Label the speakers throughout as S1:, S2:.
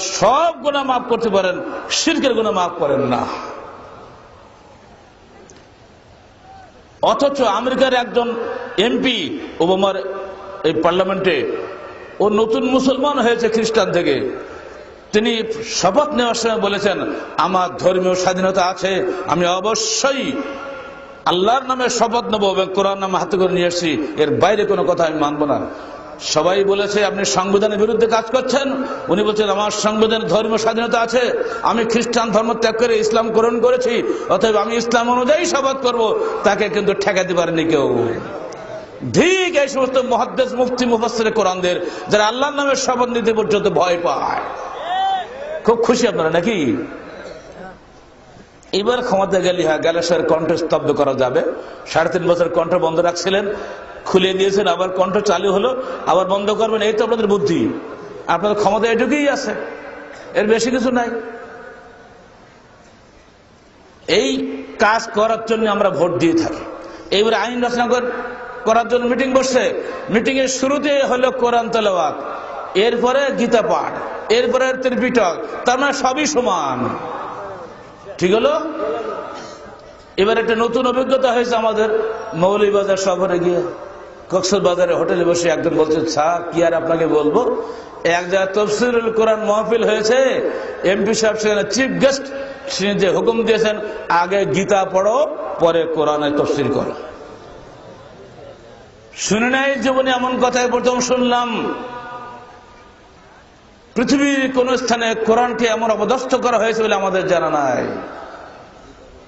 S1: সব গুনাহ মাফ করতে পারেন, শিরকের গুনাহ মাফ করেন না। অথচ আমেরিকার একজন এমপি ওবামার এই পার্লামেন্টে, ও নতুন মুসলমান হয়েছে খ্রিস্টান থেকে। তিনি শপথ নেওয়ার সময় বলেছেন, আমার ধর্মীয় স্বাধীনতা আছে, আমি অবশ্যই আল্লাহর নামে শপথ নেব এবং কোরআন নামে হাতে করে নিয়ে আসছি এর বাইরে কোনো কথা আমি মানবো না। সবাই বলেছে, আপনি সংবিধানের বিরুদ্ধে কাজ করছেন? উনি বলছেন, আমার সংবিধানের ধর্মীয় স্বাধীনতা আছে, আমি খ্রিস্টান ধর্ম ত্যাগ করে ইসলাম গ্রহণ করেছি, অতএব আমি ইসলাম অনুযায়ী শপথ করব, তাকে কিন্তু ঠেকাতে পারেনি কেউ। ঠিক এই সমস্ত মহাদ্দেশ, মুফতি মুফাসের কোরআনদের, যারা আল্লাহর নামে শপথ নিতে পর্যন্ত ভয় পায়। খুব খুশি আপনারা নাকি? এবার ক্ষমতা গেলে হ্যাঁ গ্যালেসের কণ্ঠ স্তব্ধ করা যাবে। সাড়ে তিন বছর কণ্ঠ বন্ধ রাখছিলেন, খুলে দিয়েছেন আবার কণ্ঠ চালু হলো, আবার বন্ধ করবেন, এই তো আপনাদের বুদ্ধি। আপনাদের ক্ষমতা এটুকুই আছে, এর বেশি কিছু নাই। এই কাজ করার জন্য আমরা ভোট দিয়ে থাকি। এইবার আইন রচনা করার জন্য মিটিং বসছে। মিটিং এর শুরুতে হলো কোরআন তেলাওয়াত, এরপরে গীতা পাঠ, এরপরে ত্রিপিটক, তার মানে সবই সমান। ঠিক হলো? এবার একটা নতুন অভিজ্ঞতা হয়েছে আমাদের মৌলিবাজার শহরে গিয়ে। কক্সর বাজারে হোটেলে বসে একজন বলছে, স্যার, কি আর আপনাকে বলব? এক জায়গায় তফসিরুল কোরআন মহফিল হয়েছে। এমপি সাহেব সেখানে চিফ গেস্ট, তিনি যে হুকুম দিয়েছেন, আগে গীতা পড়ো, পরে কোরআনে তফসির করো। শুনে নাই, জীবনে এমন কথাই প্রথম শুনলাম। পৃথিবীর কোন স্থানে কোরআনকে এমন অবদস্থ করা হয়েছে বলে আমাদের জানা নাই।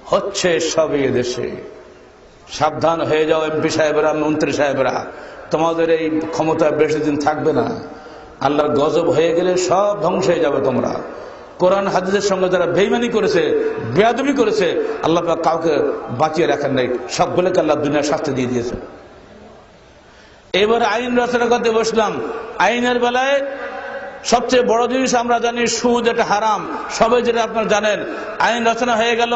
S1: হচ্ছে সবই দেশে সাবধান হয়ে যাও এমপি সাহেবরা, মন্ত্রী সাহেবরা। তোমাদের এই ক্ষমতা বেশি দিন থাকবে না। আল্লাহর গজব হয়ে গেলে সব ধ্বংস হয়ে যাবে তোমরা। কোরআন হাদিসের সঙ্গে যারা বেইমানি করেছে, বেয়াদবি করেছে, আল্লাহ কাউকে বাঁচিয়ে রাখেন নাই। সবগুলোকে আল্লাহ দুনিয়ার শাস্তি দিয়ে দিয়েছে। এবার আইন রচনা করতে বসলাম। আইনের বেলায় সবচেয়ে বড় জিনিস আমরা জানি, সুদ এটা হারাম। সবাই যেটা আপনারা জানেন, আইন রচনা হয়ে গেল।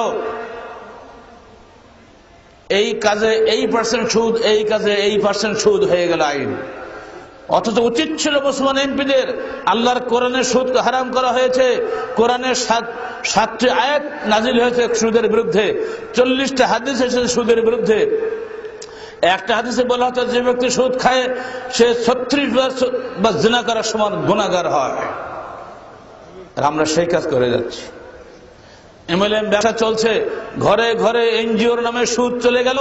S1: এই কাজে এই পার্সেন্ট সুদ, এই কাজে এই পার্সেন্ট সুদ হয়ে গেল আইন। অথচ উচিত ছিল মুসলমান এমপিদের, আল্লাহর কোরআনের সুদ হারাম করা হয়েছে। কোরআনের সাত সাতটি আয়াত নাজিল হয়েছে সুদের বিরুদ্ধে। চল্লিশটা হাদিস এসেছে সুদের বিরুদ্ধে। একটা হাদিসে বলা হতো যে ব্যক্তি সুদ খায়, সে ছত্রিশ বা জিনা করার সমান গুণাগার হয়। আর আমরা সেই কাজ করে যাচ্ছি। এমএলএম ব্যবসা চলছে, ঘরে ঘরে এনজিওর নামে সুদ চলে গেল।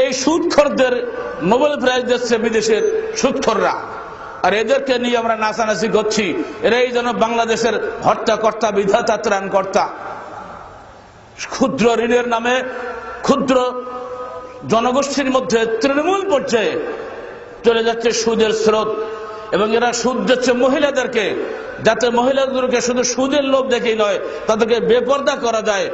S1: এই সুদখরদের নোবেল প্রাইজ দিচ্ছে বিদেশের সুদখররা। আর এদেরকে নিয়ে আমরা নাচানাচি করছি। এরাই যেন বাংলাদেশের হর্তাকর্তা বিধাতা ত্রাণকর্তা ক্ষুদ্র ঋণের নামে ক্ষুদ্র জনগোষ্ঠীর মধ্যে তৃণমূল পর্যায়ে চলে যাচ্ছে সুদের স্রোত, এবং এরা সুদ দিচ্ছে মহিলাদেরকে, যাতে মহিলাদেরকে শুধু সুদের লোভ দেখেই নয়, তাদেরকে বেপর্দা করা যায়,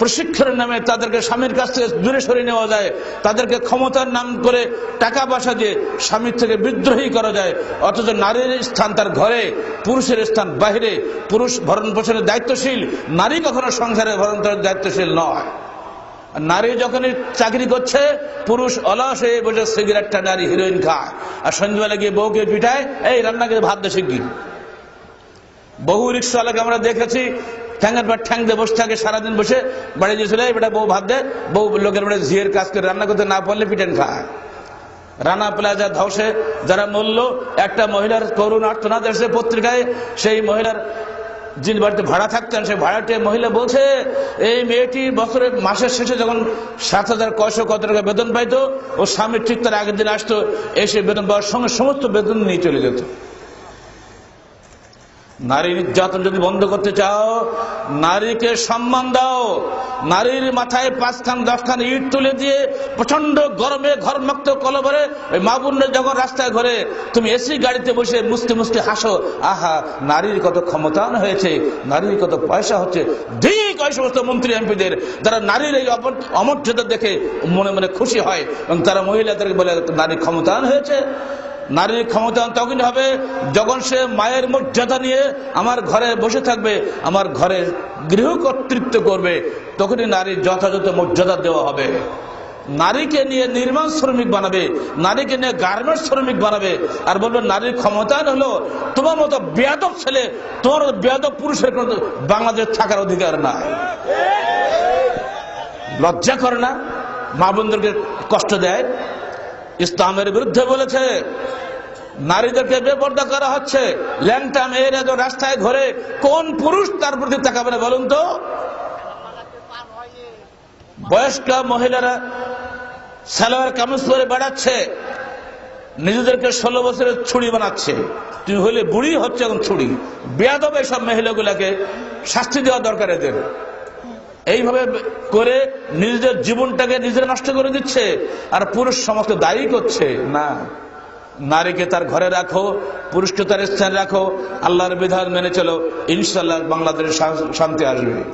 S1: প্রশিক্ষণের নামে তাদেরকে স্বামীর কাছ থেকে দূরে সরিয়ে নেওয়া যায়, তাদেরকে ক্ষমতার নাম করে টাকা পয়সা দিয়ে স্বামীর থেকে বিদ্রোহী করা যায়, অথচ নারীর স্থান তার ঘরে, পুরুষের স্থান বাইরে পুরুষ ভরণ পোষণের দায়িত্বশীল, নারী কখনো সংসারে ভরণ দায়িত্বশীল নয়। নারী যখনই চাকরি করছে, পুরুষ অলস হয়ে বসে সিগারেটটা নারী হিরোইন খায়। আর সন্ধ্যেবেলা গিয়ে বউকে পিঠায় এই, রান্না করে ভাত দেশে কি বহু রিক্সাওয়ালাকে আমরা দেখেছি ঠ্যাঙ্গের পর ঠ্যাং দিয়ে বসে থাকে, সারাদিন বসে বাড়ি গিয়েছিল বেটা বউ ভাত দেয় বউ লোকের বাড়ি ঝিয়ের কাজ করে রান্না করতে না পারলে পিটেন খায়। রানা প্লাজা ধসে যারা মূল্য একটা মহিলার করুণ আর্তনাদ এসে পত্রিকায়, সেই মহিলার যিনি বাড়িতে ভাড়া থাকতেন, সেই ভাড়াটে মহিলা বলছে, এই মেয়েটি বছরের মাসের শেষে যখন সাত হাজার কয়শো কত টাকা বেতন পাইতো ও স্বামী ঠিক তার আগের দিন আসতো, এসে বেতন পাওয়ার সঙ্গে সমস্ত বেতন নিয়ে চলে যেত। নারী নির্যাতন যদি বন্ধ করতে চাও, নারীকে সম্মান দাও। নারীর মাথায় পাঁচখান, দশখান ইট তুলে দিয়ে প্রচণ্ড গরমে ঘরমুক্ত কলবরে ওই মা যখন রাস্তায় ঘরে, তুমি এসি গাড়িতে বসে মুসতে মুসতে হাসো, আহা, নারীর কত ক্ষমতান হয়েছে, নারীর কত পয়সা হচ্ছে। ঠিক ওই সমস্ত মন্ত্রী এমপিদের, যারা নারীর এই অমর্যাদা দেখে মনে মনে খুশি হয়, এবং তারা মহিলাদেরকে বলে, নারী ক্ষমতান হয়েছে। নারীর ক্ষমতা তখন হবে যখন সে মায়ের মর্যাদা নিয়ে আমার ঘরে বসে থাকবে, আমার ঘরে গৃহ কর্তৃত্ব করবে, তখনই নারীর যথাযথ মর্যাদা দেওয়া হবে। নারীকে নিয়ে নির্মাণ শ্রমিক বানাবে, নারীকে নিয়ে গার্মেন্টস শ্রমিক বানাবে। আর বলবে, নারীর ক্ষমতায়ন হলো তোমার মতো বেয়াদব ছেলে, তোমার মতো বেয়াদব পুরুষের কোনো বাংলাদেশ থাকার অধিকার না লজ্জা করে না? মা বোনদেরকে কষ্ট দেয়? ইসলামের বিরুদ্ধে বলেছে, নারীদেরকে বেপর্দা করা হচ্ছে। ল্যাংটা মেয়েরা যখন রাস্তায় ঘরে, কোন পুরুষ তার প্রতি তাকাবে না বলুন তো? বয়স্ক মহিলারা সালোয়ার কামিজ পরে বেড়াচ্ছে, নিজেদেরকে ষোলো বছরের ছুরি বানাচ্ছে। তুমি হলে বুড়ি হচ্ছে এখন ছুরি। বেয়াদব এইসব মহিলাগুলাকে শাস্তি দেওয়া দরকার এদের। এইভাবে করে নিজের জীবনটাকে নিজেরা নষ্ট করে দিচ্ছে আর পুরুষ সমস্ত দায়ী করছে। না। নারীকে তার ঘরে রাখো পুরুষকে তার স্থান রাখো আল্লাহর বিধান মেনে চলো ইনশাল্লাহ বাংলাদেশে শান্তি আসবে।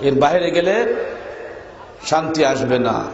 S1: এর বাইরে গেলে শান্তি আসবে না।